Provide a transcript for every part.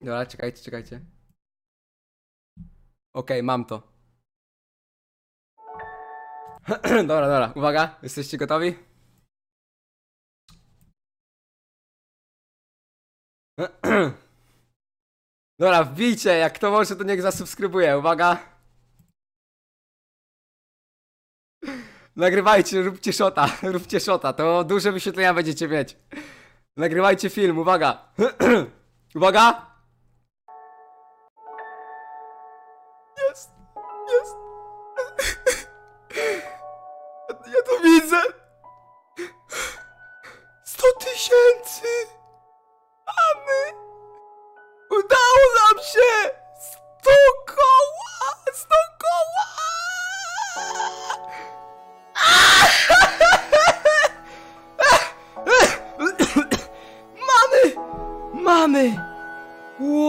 Dobra, czekajcie, czekajcie. Okej, mam to. dobra, dobra, uwaga, jesteście gotowi? Dobra, wbijcie, jak kto może, to niech zasubskrybuje, uwaga. Nagrywajcie, róbcie shota, róbcie shota, to duże wyświetlenia będziecie mieć. Nagrywajcie film, uwaga. uwaga. Jest. Ja to widzę. 100 tysięcy. Mamy. Udało nam się! Sto koła! Sto koła! Mamy! Mamy! Wow!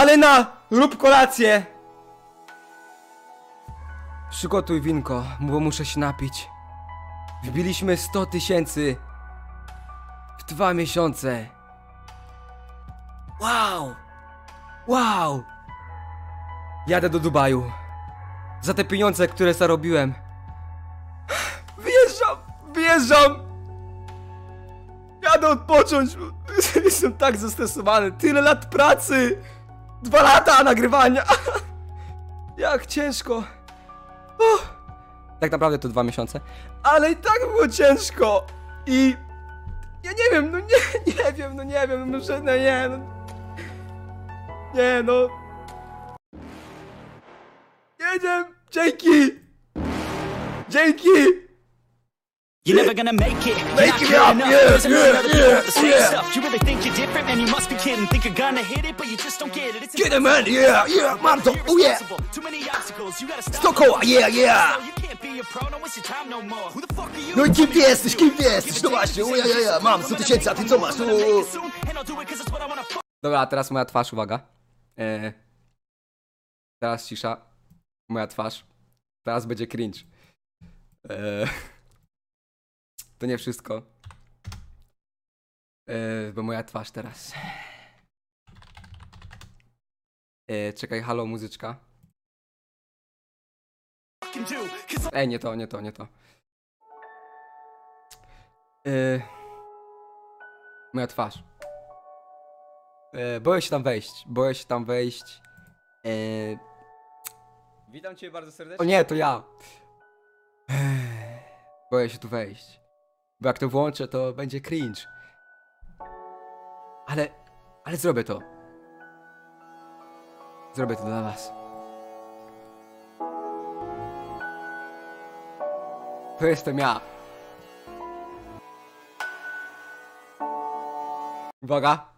Halena, rób kolację! Przygotuj winko, bo muszę się napić. Wbiliśmy 100 tysięcy w dwa miesiące. Wow! Wow! Jadę do Dubaju. Za te pieniądze, które zarobiłem. Wyjeżdżam! Wyjeżdżam! Jadę odpocząć. Jestem tak zestresowany. Tyle lat pracy! Dwa lata nagrywania! Jak ciężko. Uff. Tak naprawdę to dwa miesiące. Ale i tak było ciężko. I... Ja nie wiem, no nie, nie wiem, no nie wiem, no że, no nie, no... Nie, no... Jedziemy! Dzięki! Dzięki! You're never gonna make it. You're Make it up, enough. yeah, yeah, same yeah. stuff. You really think you're different, man? You must be kidding. Think you're gonna hit it, but you just don't get it. It's Get it, man, yeah, yeah, mam to, oh yeah! Too many obstacles. You gotta stop. Sto koła, yeah, yeah! You can't be a pro. Don't waste your time no more. Who the fuck are you? No i kim ty jesteś, kim ty jesteś? No właśnie, o ja, ja, ja, mam 100 tysięcy, a ty co masz? Dobra, a teraz moja twarz, uwaga. E, teraz cisza. Moja twarz. Teraz będzie cringe. E, to nie wszystko. E, bo moja twarz teraz. E, czekaj, halo, muzyczka. Ej, nie to, nie to, nie to. E, moja twarz. E, boję się tam wejść. Boję się tam wejść. E... Witam cię bardzo serdecznie. O nie, to ja. Boję się tu wejść. Bo jak to włączę, to będzie cringe. Ale. Ale zrobię to. Zrobię to dla was. To jestem ja. Uwaga.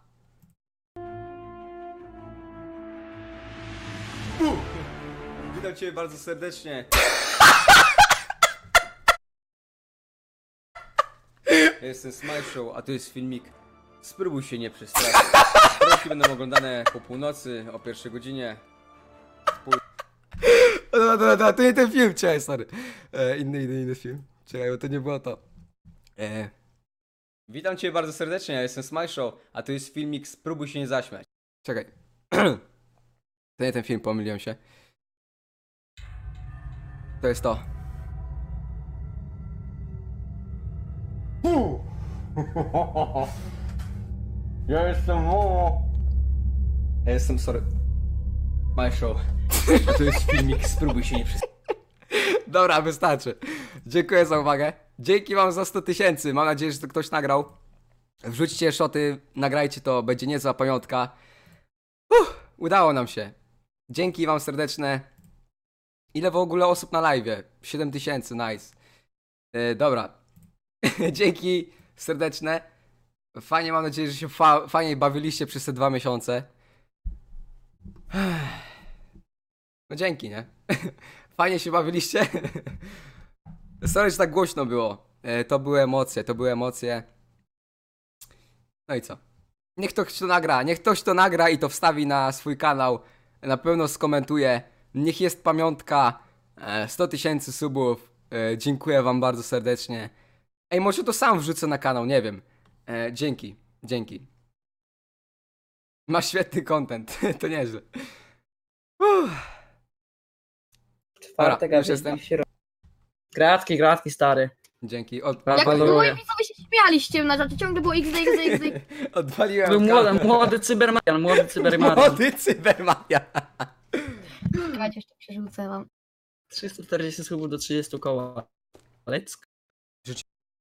Witam Cię bardzo serdecznie. Ja jestem Smile Show, a to jest filmik. Spróbuj się nie przestraszyć. Kroki będą oglądane po północy, o pierwszej godzinie. Dobra, dobra, dobra, to nie ten film, czekaj, sorry. E, inny, inny, inny film. Czekaj, bo to nie było to. E... Witam Cię bardzo serdecznie, ja jestem Smile Show, a to jest filmik Spróbuj się nie zaśmiać. Czekaj. to nie ten film, pomyliłem się. To jest to. Ja jestem Momo. Ja jestem sorry. My show. To jest filmik, spróbuj się nie przez... Dobra, wystarczy. Dziękuję za uwagę. Dzięki wam za 100 tysięcy. Mam nadzieję, że to ktoś nagrał. Wrzućcie szoty, nagrajcie to, będzie niezła pamiątka. Uff, udało nam się. Dzięki wam serdeczne. Ile w ogóle osób na live? 7 tysięcy, nice. E, dobra. Dzięki serdeczne. Fajnie, mam nadzieję, że się fa- fajnie bawiliście przez te dwa miesiące. No dzięki, nie? Fajnie się bawiliście. Sorry, że tak głośno było. E, To były emocje, to były emocje. No i co? Niech ktoś to nagra, niech ktoś to nagra i to wstawi na swój kanał. Na pewno skomentuje. Niech jest pamiątka. E, 100 tysięcy subów. E, Dziękuję wam bardzo serdecznie. Ej, może to sam wrzucę na kanał, nie wiem. E, dzięki, dzięki. Masz świetny content, to nieźle. Uff. Czwartek, Dobra, już jestem. Gratki, gratki, stary. Dzięki. Jak Jak Halo. moi odpaliłem, widzowie się śmialiście na czacie, ciągle było XD, XD, XD. odpaliłem Był młody, młody cybermarian, młody cybermarian. Młody cybermania. Czekajcie, jeszcze przerzucę wam. 340 słów do 30 koła. Let's